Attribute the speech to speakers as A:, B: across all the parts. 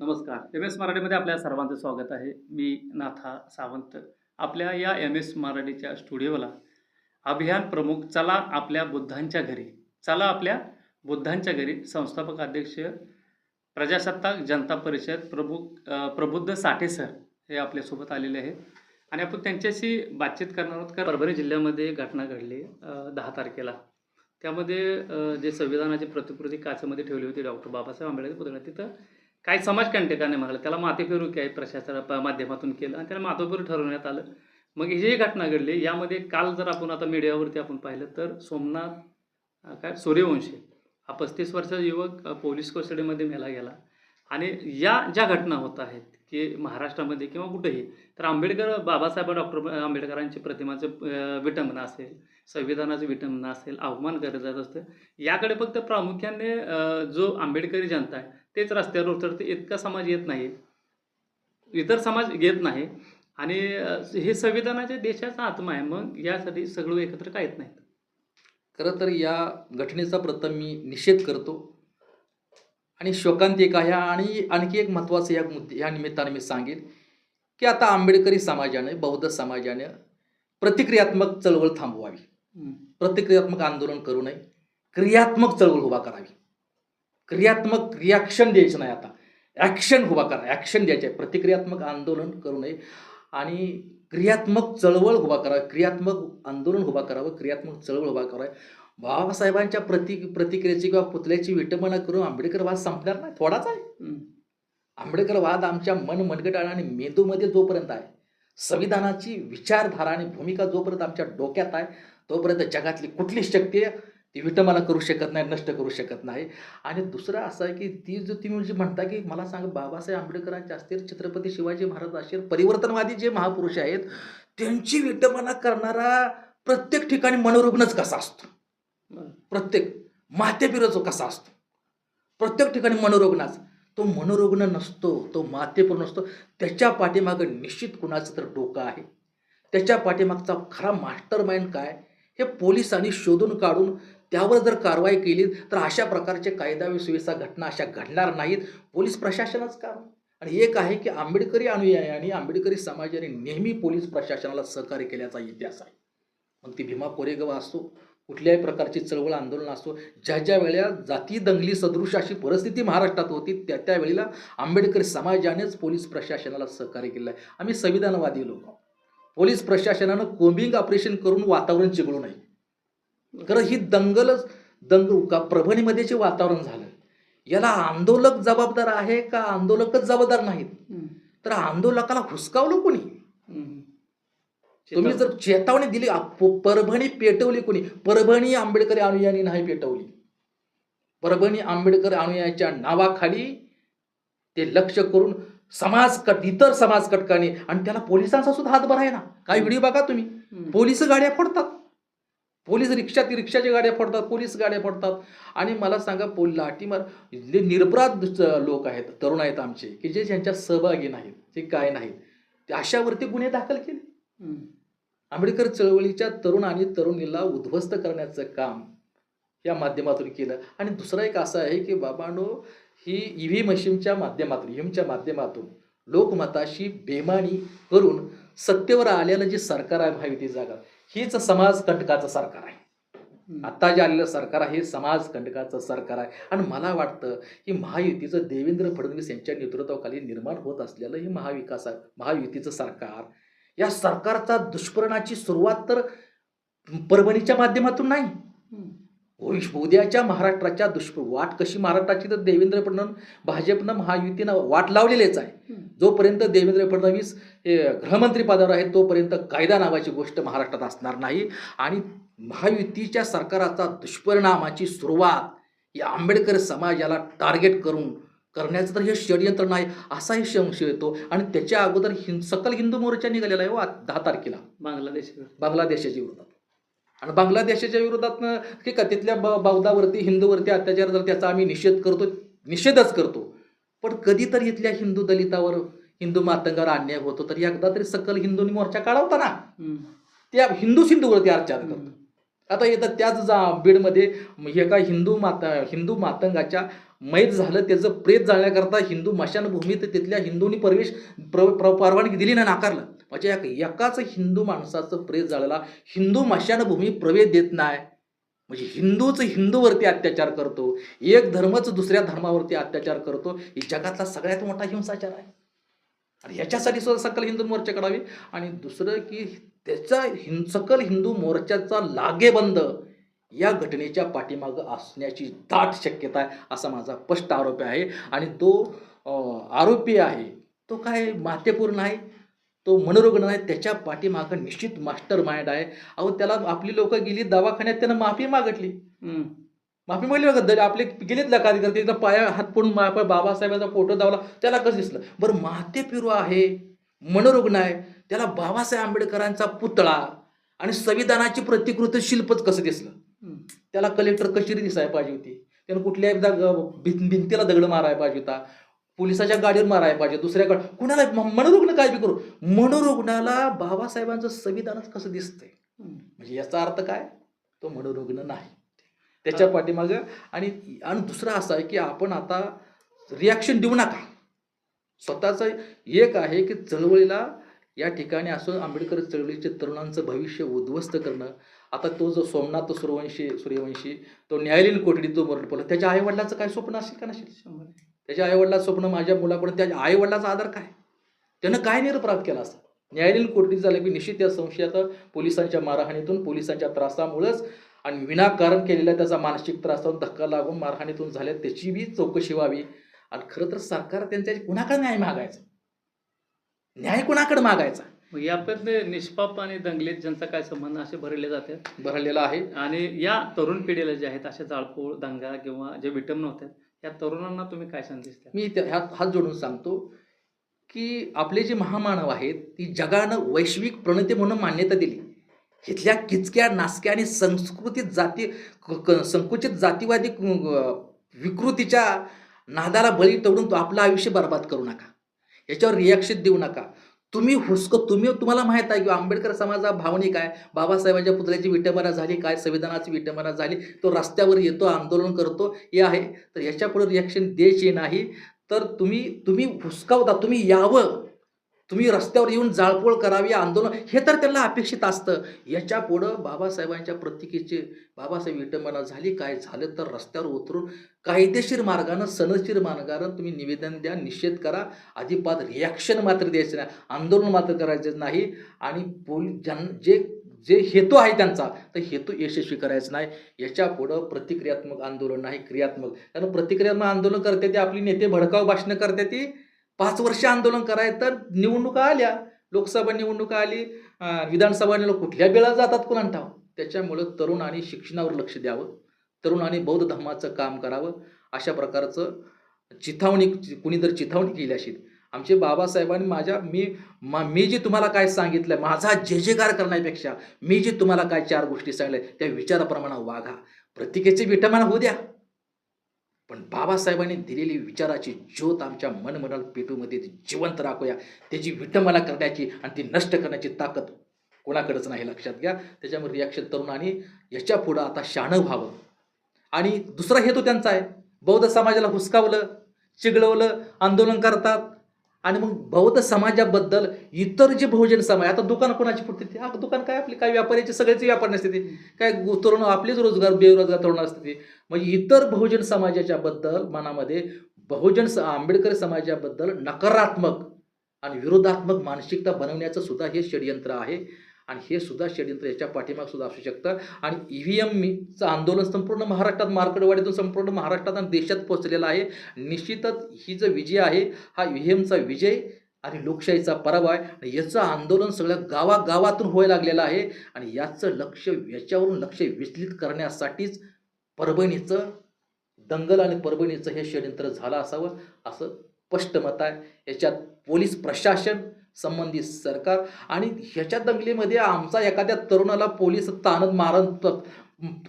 A: नमस्कार. M S मराठीमध्ये आपल्या सर्वांचं स्वागत आहे. मी नाथा सावंत. आपल्या या एम एस मराठीच्या स्टुडिओला अभियान प्रमुख चला आपल्या बुद्धांच्या घरी. चला आपल्या बुद्धांच्या घरी संस्थापक अध्यक्ष प्रजासत्ताक जनता परिषद प्रमुख प्रबुद्ध साठे सर हे आपल्यासोबत आलेले आहेत. आणि आपण त्यांच्याशी बातचीत करणार आहोत. का परभणी जिल्ह्यामध्ये घटना घडली दहा तारखेला. त्यामध्ये जे संविधानाची प्रतिकृती काचेमध्ये ठेवली होती डॉक्टर बाबासाहेब आंबेडकर पुतळा तिथं काही समाजकंटकाने मागलं त्याला माथेफिरू काय प्रशासना प- माध्यमातून केलं आणि त्याला माथेफिरू ठरवण्यात आलं. मग ही जी घटना घडली यामध्ये काल जर आपण आता मीडियावरती आपण पाहिलं तर सोमनाथ काय सूर्यवंशी हा पस्तीस वर्षाचा युवक पोलीस कस्टडीमध्ये मेला गेला. आणि या ज्या घटना होत आहेत की महाराष्ट्रामध्ये किंवा कुठेही तर आंबेडकर बाबासाहेब डॉक्टर आंबेडकरांची प्रतिमाचं अं, विटंबना असेल संविधानाचं विटंबना असेल अवमान करत जात असतं याकडे फक्त प्रामुख्याने जो आंबेडकरी जनता आहे तेच रस्त्यावर उतरते इतका समाज येत नाही. इतर समाज येत नाही आणि हे संविधानाच्या देशाचा आत्मा आहे मग यासाठी सगळं एकत्र काय येत नाहीत.
B: खरं तर या घटनेचा प्रथम मी निषेध करतो. आणि शोकांतिक आहे आणि आणखी एक महत्त्वाचं या मुद्दे या निमित्ताने मी सांगेन की आता आंबेडकरी समाजाने बौद्ध समाजाने प्रतिक्रियात्मक चळवळ थांबवावी. प्रतिक्रियात्मक आंदोलन करू नये. क्रियात्मक चळवळ उभा करावी. क्रियात्मक रिॲक्शन द्यायचं नाही आता. ॲक्शन उभा करा. ॲक्शन द्यायचे. आहे प्रतिक्रियात्मक आंदोलन करू नये. आणि क्रियात्मक चळवळ उभा करावी क्रियात्मक आंदोलन उभा करावं. क्रियात्मक चळवळ उभा करावी. बाबासाहेबांच्या प्रति प्रतिक्रियेची किंवा पुतळ्याची विटंबना करून आंबेडकरवाद संपणार नाही थोडाच आहे
A: हम्म.
B: आंबेडकरवाद आमच्या मन मनगटाळ आणि मेंदूमध्ये जोपर्यंत आहे संविधानाची विचारधारा आणि भूमिका जोपर्यंत आमच्या डोक्यात आहे तोपर्यंत जगातली कुठली शक्ती आहे ती विटंबना करू शकत नाही नष्ट करू शकत नाही आणि दुसरं असं आहे की ती जो तुम्ही जी म्हणता की मला सांग बाबासाहेब आंबेडकरांचे असतील छत्रपती शिवाजी महाराज असेल परिवर्तनवादी जे महापुरुष आहेत त्यांची विटंबना करणारा प्रत्येक ठिकाणी मनोरुग्णच कसा असतो. प्रत्येक मातेपिरचो कसा असतो प्रत्येक ठिकाणी मनोरुग्णाच तो मनोरुग्ण नसतो तो मातेपूर नसतो त्याच्या पाठीमागं निश्चित कुणाचं तर डोकं आहे. त्याच्या पाठीमागचा खरा मास्टर माइंड काय हे पोलिसांनी शोधून काढून त्यावर जर कारवाई केली तर अशा प्रकारचे कायदा व सुव्यवस्था घटना अशा घडणार नाहीत. पोलीस प्रशासनच कारण आणि एक आहे की आंबेडकरी अनुयायी आणि आंबेडकरी समाजाने नेहमी पोलीस प्रशासनाला सहकार्य केल्याचा इतिहास आहे. मग ती भीमा कोरेगाव असो कुठल्याही प्रकारची चळवळ आंदोलन असो ज्या ज्या वेळेला जाती दंगली सदृश अशी परिस्थिती महाराष्ट्रात होती त्या त्या वेळेला आंबेडकरी समाजानेच पोलीस प्रशासनाला सहकार्य केलं आहे आम्ही संविधानवादी लोक. पोलीस प्रशासनानं कोम्बिंग ऑपरेशन करून वातावरण चिघळू नये खरं ही दंगलच दंगल का परभणीमध्ये जे वातावरण झालं याला आंदोलक जबाबदार आहे का आंदोलकच जबाबदार नाहीत. तर आंदोलकाला हुसकावलं कोणी. तुम्ही जर चेतावणी दिली परभणी पेटवली कोणी परभणी आंबेडकरी अनुयायांनी नाही पेटवली. परभणी आंबेडकर अनुयायाच्या नावाखाली ते लक्ष करून समाज कट इतर समाज कटकाने आणि त्याला पोलिसांचा सुद्धा हातभार आहे ना. काही व्हिडिओ बघा तुम्ही. पोलीस गाड्या फोडतात. पोलीस रिक्षा ती रिक्षाच्या गाड्या फोडतात पोलीस गाड्या फोडतात. आणि मला सांगा पोल लाठीमार जे निरपराध लोक आहेत तरुण आहेत आमचे की जे ज्यांच्या सहभागी नाहीत जे काय नाहीत ते अशावरती गुन्हे दाखल केले. आंबेडकर चळवळीच्या तरुण आणि तरुणीला उद्ध्वस्त करण्याचं काम या माध्यमातून केलं. आणि दुसरा एक असं आहे की बाबांनो ही ई व्ही मशीनच्या माध्यमातून ईव्हीएमच्या माध्यमातून लोकमताशी बेमानी करून सत्तेवर आलेलं जे सरकार आहे महायुती जागा हीच समाज कंटकाचं सरकार आहे. आता जे आलेलं सरकार आहे हे समाज कंटकाचं सरकार आहे. आणि मला वाटतं की महायुतीचं देवेंद्र फडणवीस यांच्या नेतृत्वाखाली निर्माण होत असलेलं हे महाविकास महायुतीचं सरकार या सरकारचा दुष्परिणाची सुरुवात तर परभणीच्या माध्यमातून नाही. उद्याच्या महाराष्ट्राच्या दुष्प वाट कशी महाराष्ट्राची तर देवेंद्र फडणवीस भाजपनं महायुतीनं वाट लावलेलीच आहे. जोपर्यंत देवेंद्र फडणवीस हे गृहमंत्री पदावर आहेत तोपर्यंत कायदा नावाची गोष्ट महाराष्ट्रात असणार नाही. आणि महायुतीच्या सरकाराचा दुष्परिणामाची सुरुवात या आंबेडकर समाजाला टार्गेट करून करण्याचं तर हे षडयंत्र नाही असाही संशय येतो. आणि त्याच्या अगोदर हिं सकल हिंदू मोर्चा निघालेला आहे हो दहा तारखेला.
A: बांगलादेश
B: बांगलादेशाच्या विरोधात. आणि बांगलादेशाच्या विरोधात की का तिथल्या ब बौद्धावरती हिंदूवरती अत्याचार जर त्याचा आम्ही निषेध करतो निषेधच करतो. पण कधीतरी इथल्या हिंदू दलितावर हिंदू मातंगावर अन्याय होतो तर एकदा तरी सकल हिंदूंनी मोर्चा काढावता ना. त्या हिंदू सिंधूवरती अत्याचार करतो. आता येतात त्याच जा बीडमध्ये एका हिंदू माता हिंदू मातंगाच्या मैत झालं त्याचं प्रेत जाळण्याकरता हिंदू मशानभूमीत तिथल्या हिंदूंनी प्रवेश प्र प्र- परवानगी दिली ना नाकारलं. म्हणजे एकाच हिंदू माणसाचं प्रेत जाळायला हिंदू मशानभूमी प्रवेश देत नाही. म्हणजे हिंदूच हिंदूवरती अत्याचार करतो एक धर्मच दुसऱ्या धर्मावरती अत्याचार करतो ही जगातला सगळ्यात मोठा हिंसाचार आहे. आणि ह्याच्यासाठी सुद्धा सकल हिंदू मोर्चा करावे आणि दुसरं की त्याचा हिं सकल हिंदू मोर्चाचा लागेबंद या घटनेच्या पाठीमागं असण्याची दाट शक्यता आहे असा माझा स्पष्ट आरोप आहे आणि तो आरोपी आहे तो काय मातेपूर्ण आहे तो मनोरुग्ण आहे त्याच्या पाठीमागं निश्चित मास्टर माइंड आहे अहो त्याला आपली लोक गेली दवाखान्यात त्यानं माफी मागितली. माफी मागली बघा दर आपले गेलेत ना कार्यकर्ते पाया हात पडून मा- आपल्या बाबासाहेबांचा फोटो दावला त्याला कसं दिसलं बरं महाते पिरू आहे मनोरुग्ण आहे त्याला बाबासाहेब आंबेडकरांचा पुतळा आणि संविधानाची प्रतिकृती शिल्पच कसं दिसलं. त्याला कलेक्टर कचेरी दिसायला पाहिजे होती. त्यानं कुठल्या एकदा भिंतीला दगड मारायला पाहिजे होता. पोलिसाच्या गाडीवर मारायला पाहिजे दुसऱ्या गाडी कुणाला मनोरुग्ण काय बी करू. मनोरुग्णाला बाबासाहेबांचं संविधानच कसं दिसतंय. म्हणजे याचा अर्थ काय? तो मनोरुग्ण नाही. त्याच्या पाठीमागं आणि आणि दुसरं असं आहे की आपण आता रिॲक्शन देऊ नका. स्वतःचं एक आहे की चळवळीला या ठिकाणी असं आंबेडकर चळवळीचे तरुणांचं भविष्य उद्ध्वस्त करणं आता तो जो सोमनाथ सूर्यवंशी सूर्यवंशी तो न्यायालयीन कोठडीत जो मरण पडला त्याच्या आईवडिलाचं काय स्वप्न असेल का नसेल. त्याच्या आईवडिलाचं स्वप्न माझ्या मुलाकडून त्याच्या आईवडिलाचा आधार काय? त्यानं काय निरपराध केला असं न्यायालयीन कोठडीत झालं की निश्चित या संशयात पोलिसांच्या मारहाणीतून पोलिसांच्या त्रासामुळंच आणि विनाकारण केलेल्या त्याचा मानसिक त्रासावर धक्का लागून मारहाणीतून झाल्या त्याची बी चौकशी व्हावी. आणि खरं तर सरकार त्यांच्या कुणाकडे न्याय मागायचा? न्याय कुणाकडे मागायचा?
A: मग निष्पाप आणि दंगलीत ज्यांचा काय संबंध असे भरले जातात.
B: भरलेला आहे.
A: आणि या तरुण पिढीला जे आहेत अशा जाळपोळ दंगा किंवा जे विटंबना होतात या तरुणांना तुम्ही काय संदेश द्या
B: मी ह्यात हात जोडून सांगतो की आपले जे महामानव आहेत ती जगानं वैश्विक प्रणेते म्हणून मान्यता दिली. इथल्या किचक्या नासक्या आणि संस्कृतीत जाती संकुचित जातीवादी विकृतीच्या नादाला बळी तोडून तो आपलं आयुष्य बर्बाद करू नका. याच्यावर रिॲक्शन देऊ नका. तुम्ही हुसको तुम्ही तुम्हाला माहीत आहे की आंबेडकर समाज हा भावनिक आहे. बाबासाहेबांच्या पुतळ्याची विटंबना झाली काय संविधानाची विटंबना झाली तो रस्त्यावर येतो आंदोलन करतो हे आहे. तर याच्यापुढे रिॲक्शन द्यायचे नाही. तर तुम्ही तुम्ही हुसकावता तुम्ही यावं. तुम्ही रस्त्यावर येऊन जाळपोळ करावी आंदोलन हे तर त्यांना अपेक्षित असतं. याच्या पुढं बाबासाहेबांच्या प्रतीकेचे बाबासाहेब विटंबना झाली काय झालं तर रस्त्यावर उतरून कायदेशीर मार्गानं सनशीर मार्गानं तुम्ही निवेदन द्या निषेध करा. अजिबात रिॲक्शन मात्र द्यायचं नाही आंदोलन मात्र करायचं नाही. आणि पोलीस ज्यां जे जे हेतू आहे त्यांचा तर हेतू यशस्वी करायचं नाही. याच्या पुढं प्रतिक्रियात्मक आंदोलन नाही क्रियात्मक. कारण प्रतिक्रियात्मक आंदोलन करते ते आपली नेते भडकाव भाषणं करते ती. पाच वर्ष आंदोलन करायचं तर निवडणुका आल्या. लोकसभा निवडणुका आली विधानसभा निवडणूक कुठल्या वेळा जातात कोणा ठाव त्याच्यामुळं तरुणांनी शिक्षणावर लक्ष द्यावं. तरुणांनी बौद्ध धर्माचं काम करावं. अशा प्रकारचं चिथावणी कुणी जर चिथावणी केली असेल. आमचे बाबासाहेबांनी माझ्या मी मा मी जे तुम्हाला काय सांगितलं माझा जे जेकार करण्यापेक्षा मी जे तुम्हाला काय चार गोष्टी सांगल्या त्या विचाराप्रमाणे वागा. प्रतिकेचे विटमान होऊ द्या. पण बाबासाहेबांनी दिलेली विचाराची ज्योत आमच्या मनमनाल पेटूमध्ये ती जिवंत राखूया. त्याची विटंबना करण्याची आणि ती नष्ट करण्याची ताकद कोणाकडेच नाही लक्षात घ्या. त्याच्यामुळे रिॲक्शन तरुणांनी याच्या पुढं आता शाणं व्हावं. आणि दुसरा हेतू त्यांचा आहे. बौद्ध समाजाला हुसकावलं चिघळवलं आंदोलन करतात. आणि मग बौद्ध समाजाबद्दल इतर जे बहुजन समाज आता दुकान कोणाची फुटते ते? हा दुकान काय आपली? काय व्यापाऱ्याची सगळेच व्यापार नसते ते. काय तरुण आपलेच रोजगार बेरोजगार तरुण असते ते. म्हणजे इतर बहुजन समाजाच्या बद्दल मनामध्ये बहुजन स- आंबेडकर समाजाबद्दल नकारात्मक आणि विरोधात्मक मानसिकता बनवण्याचं सुद्धा हे षडयंत्र आहे. आणि हे सुद्धा षडयंत्र याच्या पाठीमाग सुद्धा असू शकतं. आणि ई व्ही एमचं आंदोलन संपूर्ण महाराष्ट्रात मार्कडवाडीतून संपूर्ण महाराष्ट्रात आणि देशात पोहोचलेलं आहे. निश्चितच ही जो विजय आहे हा ई व्ही एमचा विजय आणि लोकशाहीचा पराभव आहे. आणि याचं आंदोलन सगळ्या गावागावातून व्हायला लागलेलं आहे. आणि याचं लक्ष याच्यावरून लक्ष विचलित करण्यासाठीच परभणीचं दंगल आणि परभणीचं हे षडयंत्र झालं असावं असं स्पष्ट मत आहे. याच्यात पोलीस प्रशासन संबंधित सरकार आणि ह्याच्या दंगलीमध्ये आमचा एखाद्या तरुणाला पोलीस ताणत मारण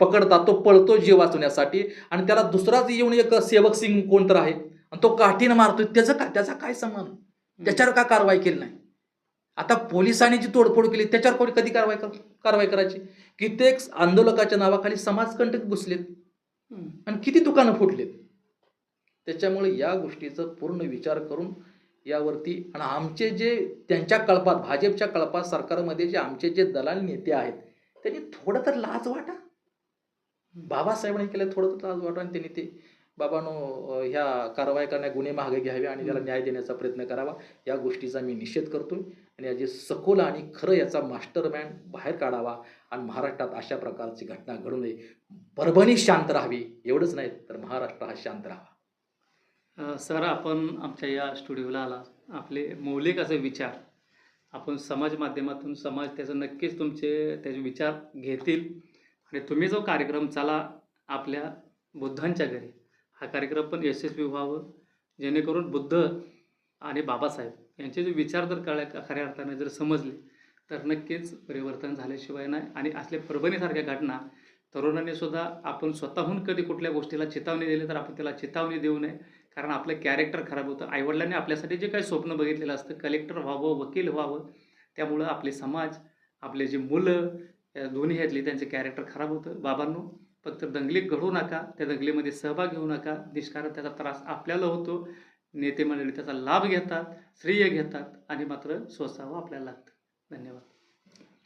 B: पकडतात तो पळतो जीव वाचवण्यासाठी आणि त्याला दुसराच येऊन एक सेवक सिंग कोणतर आहे आणि तो काठीनं मारतोय. त्याचं काय त्याचा काय संबंध? त्याच्यावर का कारवाई केली नाही? आता पोलिसांनी जी तोडफोड केली त्याच्यावर कोणी कधी कारवाई कर कारवाई करायची? कित्येक आंदोलकाच्या नावाखाली समाजकंटक घुसलेत. आणि किती दुकानं फुटलेत? त्याच्यामुळे या गोष्टीचं पूर्ण विचार करून यावरती आणि आमचे जे त्यांच्या कळपात भाजपच्या कळपात सरकारमध्ये जे आमचे जे दलाल नेते आहेत त्यांनी थोडं तर लाज वाटा. बाबासाहेबांनी केलं थोडं तर लाज वाटा आणि त्यांनी ते बाबानो ह्या कारवाई करण्या गुन्हे मागे घ्यावे आणि त्याला न्याय देण्याचा प्रयत्न करावा. या गोष्टीचा मी निषेध करतोय आणि याची सखोल आणि खरं याचा मास्टर बाहेर काढावा आणि महाराष्ट्रात अशा प्रकारची घटना घडू नये. परभणी शांत राहावी एवढंच नाही तर महाराष्ट्र हा शांत राहावा.
A: सर आपण आमच्या या स्टुडिओला आला. आपले मौलिक असे विचार. आपण समाज माध्यमातून समाज त्याचं नक्कीच तुमचे त्याचे विचार घेतील. आणि तुम्ही जो कार्यक्रम चाला आपल्या बुद्धांच्या घरी हा कार्यक्रम पण यशस्वी व्हावं. जेणेकरून बुद्ध आणि बाबासाहेब यांचे जे विचार जर कळल्या खऱ्या अर्थाने जर समजले तर नक्कीच परिवर्तन झाल्याशिवाय नाही. आणि असल्या परभणीसारख्या घटना तरुणांनी सुद्धा आपण स्वतःहून कधी कुठल्या गोष्टीला चेतावणी दिली तर आपण त्याला चेतावणी देऊ नये. कारण आपलं कॅरेक्टर खराब होतं. आईवडिलांनी आपल्यासाठी जे काही स्वप्न बघितलेलं असतं कलेक्टर व्हावं वकील व्हावं त्यामुळं आपले समाज आपले जे मुलं या दोन्ही ह्यातली त्यांचे कॅरेक्टर खराब होतं. बाबांनो फक्त दंगली घडू नका त्या दंगलीमध्ये सहभाग घेऊ नका. निष्कारण त्याचा त्रास आपल्याला होतो. नेते मंडळी त्याचा लाभ घेतात श्रेय घेतात आणि मात्र सोसावं आपल्याला लागतं. धन्यवाद.